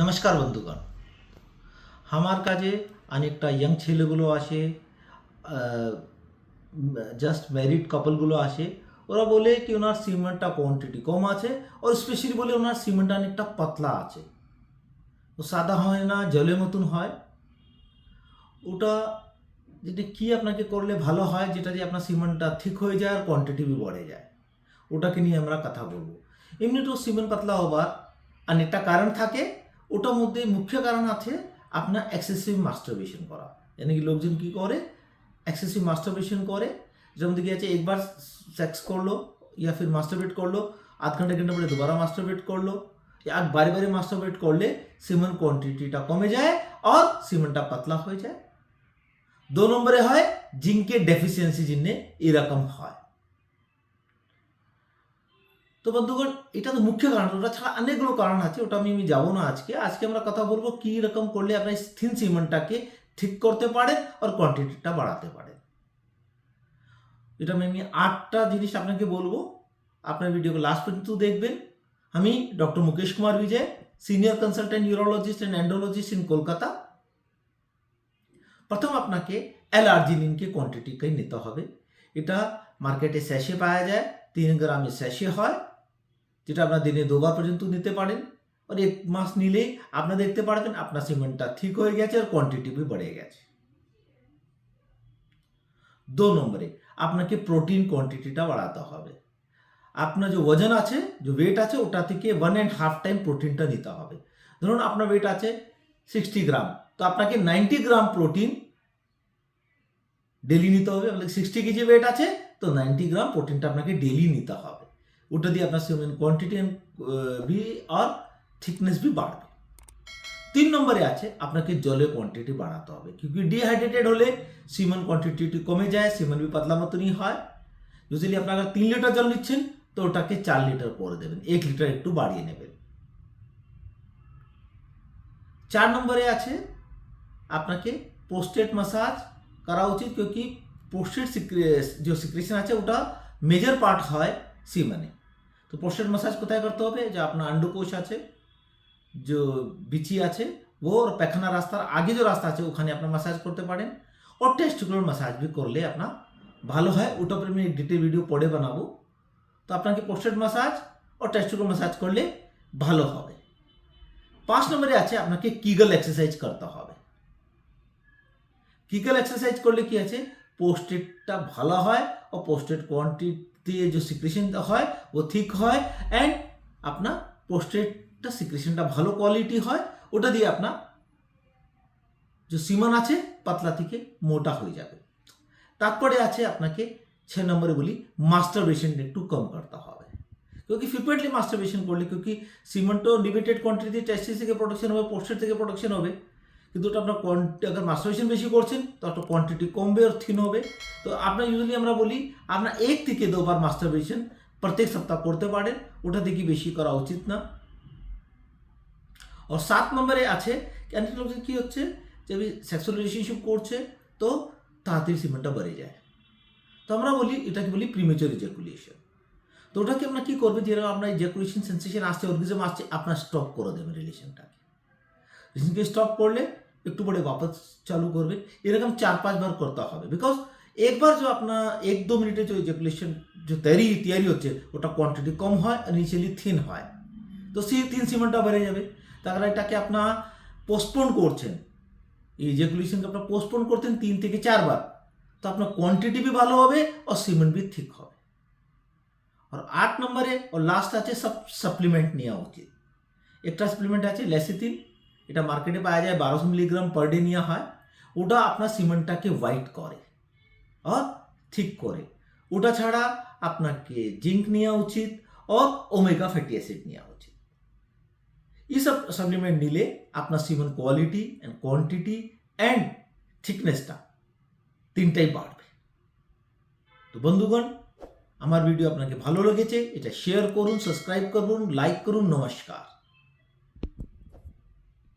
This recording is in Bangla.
নমস্কার বন্ধুগণ। আমার কাজে অনেকটা ইয়াং ছেলেগুলো আসে জাস্ট ম্যারিড কাপলগুলো আসে, ওরা বলে কি ওনার সিমেন্টটা কোয়ান্টিটি কম আছে আর স্পেশালি বলে ওনার সিমেন্টটা অনেকটা পাতলা আছে। ও সাদা হয় না জলের মতন হয়। ওটা যেটা কি আপনাকে করলে ভালো হয়, যেটা দিয়ে আপনার সিমেন্টটা ঠিক হয়ে যায় আর কোয়ান্টিটি বড়ে যায়, ওটাকে নিয়ে আমরা কথা বলব। এমনি তো সিমেন্ট পাতলা হবার অনেকটা কারণ থাকে ওটার মধ্যে মুখ্য কারণ আছে আপনার এক্সেসিভ মাস্টারবেশন করা। যেন কি লোকজন কী করে? এক্সেসিভ মাস্টারবেশন করে। যেমন দেখি আছে, একবার সেক্স করল, ইয়া ফির মাস্টারবেট করল, আধ ঘণ্টা ঘণ্টা পরে দুবার মাস্টারবেট করল। আর বারে বারে মাস্টারবেট করলে সিমেন কোয়ান্টিটিটা কমে যায় আর সিমেনটা পাতলা হয়ে যায়। দু নম্বরে হয়, জিঙ্কের ডেফিসিয়েন্সি জিনে এরকম হয়। তো বন্ধুগণ, এটা তো মুখ্য কারণ। ওটা ছাড়া অনেকগুলো কারণ আছে, ওটা আমি আমি যাব না আজকে। আজকে আমরা কথা বলব কি রকম করলে আপনার থিন সিমেন্টটাকে ঠিক করতে পারেন আর কোয়ান্টিটিটা বাড়াতে পারেন। এটা আমি আমি আটটা জিনিস আপনাকে বলব। আপনার ভিডিওকে লাস্ট পর্যন্ত দেখবেন। আমি doctor Mukesh Kumar Vijay senior consultant urologist and andrologist in Kolkata প্রথম আপনাকে অ্যালার্জিনিনকে কোয়ান্টিটিকে নিতে হবে। এটা মার্কেটে স্যাশে পাওয়া যায়, তিন গ্রামে স্যাশে হয়। যেটা আপনার দিনে দুবার পর্যন্ত নিতে পারেন। আর এক মাস নিলেই আপনার দেখতে পারবেন আপনার সিমেন্টটা ঠিক হয়ে গেছে আর কোয়ান্টিটি বেড়ে গেছে। দু নম্বরে, আপনাকে প্রোটিন কোয়ান্টিটিটা বাড়াতে হবে। আপনার যে ওজন আছে, যে ওয়েট আছে, ওটা থেকে ওয়ান অ্যান্ড হাফ টাইম প্রোটিনটা নিতে হবে। ধরুন আপনার ওয়েট আছে সিক্সটি গ্রাম তো আপনাকে নাইনটি গ্রাম প্রোটিন ডেলি নিতে হবে। সিক্সটি কেজি ওয়েট আছে, তো নাইনটি গ্রাম প্রোটিনটা আপনাকে ডেলি নিতে হবে। ওটা দিয়ে আপনার সিমেন কোয়ান্টিটি বি আর থিকনেস বি বাড়বে। তিন নম্বরে আছে, আপনাকে জলের কোয়ান্টিটি বাড়াতে হবে। কিন্তু ডিহাইড্রেটেড হলে সিমেন কোয়ান্টিটি কমে যায় সিমেন বি পাতলা মতনই হয়। ইউজুয়ালি আপনারা তিন লিটার জল নিচ্ছেন, তো ওটাকে চার লিটার করে দেবেন, এক লিটার একটু বাড়িয়ে নেবেন। চার নম্বরে আছে, আপনাকে পোস্টেট মাসাজ করা উচিত কিউকি পোস্টেট যে সিক্রেশন আছে, ওটা মেজর পার্ট হয়। সি মানে। তো পোস্টের মাসাজ কোথায় করতে হবে? যে আপনার আন্ডুকোষ আছে, যে বিচি আছে ওর পেখানা রাস্তার আগে যে রাস্তা আছে, ওখানে আপনার ম্যাসাজ করতে পারেন। ওর টেস্টিকুলার ম্যাসাজ বি করলে আপনার ভালো হয়। ওটা উপরে আমি ডিটেল ভিডিও পরে বানাবো। তো আপনাকে পোস্টেড মাসাজ ও টেস্টিকুলার মাসাজ করলে ভালো হবে। পাঁচ নম্বরে আছে, আপনাকে কিগল এক্সারসাইজ করতে হবে। কিগল এক্সারসাইজ করলে কি আছে? পোস্টেডটা ভালো হয় ও পোস্টেড কোয়ান্টিটি যে সিক্রেশন হয় ও ঠিক হয় অ্যান্ড আপনার পোস্টেটটা সিক্রেশনটা ভালো কোয়ালিটি হয় ওটা দিয়ে আপনার যে সিমান আছে পাতলা থেকে মোটা হয়ে যাবে তারপরে আছে আপনাকে ছ নম্বরে বলি মাস্টারবেশন একটু কম করতে হবে क्योंकि फ्रिक्वेंटली मास्टरबेशन করলে क्योंकि সিমেন্টও লিমিটেড কোয়ান্টিটি টেস্টিস থেকে প্রোডাকশন হবে পোস্টের থেকে প্রোডাকশন হবে কিন্তু ওটা আপনার কোয়ান্টি আগে মাস্টারবেশন বেশি করছেন, তো একটা কোয়ান্টিটি কমবে আর থিন হবে। তো আপনার ইউজুয়ালি আমরা বলি, আপনার এক থেকে দুবার মাস্টারবেশন প্রত্যেক সপ্তাহ করতে পারেন, ওটা থেকে বেশি করা উচিত না। আর সাত নম্বরে আছে লোকজন কী হচ্ছে? যে সেক্সুয়াল রিলেশনশিপ করছে, তো তাড়াতাড়ি সিমেন্টটা বেড়ে যায়। তো আমরা বলি, এটাকে বলি প্রিমেচার ইজাকুলেশন তো ওটাকে আপনার কী করবে? যেরকম আপনার ইজাকুলেশন সেন্সেশন আসছে অর্গিজম আসছে, আপনার স্টপ করে দেবেন রিলেশনটাকে রিলেশনকে স্টপ করলে একটু পরে वापस চালু করবে এরকম চার পাঁচবার করতে হবে বিকজ একবার जो अपना एक दो मिनटे जो इजेकुलेशन जो तैयारी तैयारी হচ্ছে ওটা কোয়ান্টিটি কম হয় আর ইনিশিয়ালি থিন হয় তো সেই তিন সিমেন্টটা বেড়ে যাবে তাহলে এটাকে আপনার পোস্টপোন করছেন এই ইজেকুলেশনকে আপনার পোস্টপোন করতেন তিন থেকে চারবার তো আপনার কোয়ান্টিটি भी ভালো হবে और সিমেন্ট भी ঠিক হবে আর আট নম্বরে ও লাস্ট আছে সব সাপ্লিমেন্ট নেওয়া উচিত একটা সাপ্লিমেন্ট আছে লেসিথিন এটা মার্কেটে পাওয়া যায় বারোশো মিলিগ্রাম পার ডে নেওয়া হয়। ওটা আপনার সিমেন্টটাকে হোয়াইট করে আর ঠিক করে। ওটা ছাড়া আপনাকে জিঙ্ক নেওয়া উচিত ও ওমেগা ফ্যাটি অ্যাসিড নেওয়া উচিত। এইসব সাপ্লিমেন্ট নিলে আপনার semen quality and quantity and থিকনেসটা তিনটাই বাড়বে। তো বন্ধুগণ, আমার ভিডিও আপনাকে ভালো লেগেছে, এটা শেয়ার করুন সাবস্ক্রাইব করুন লাইক করুন, নমস্কার।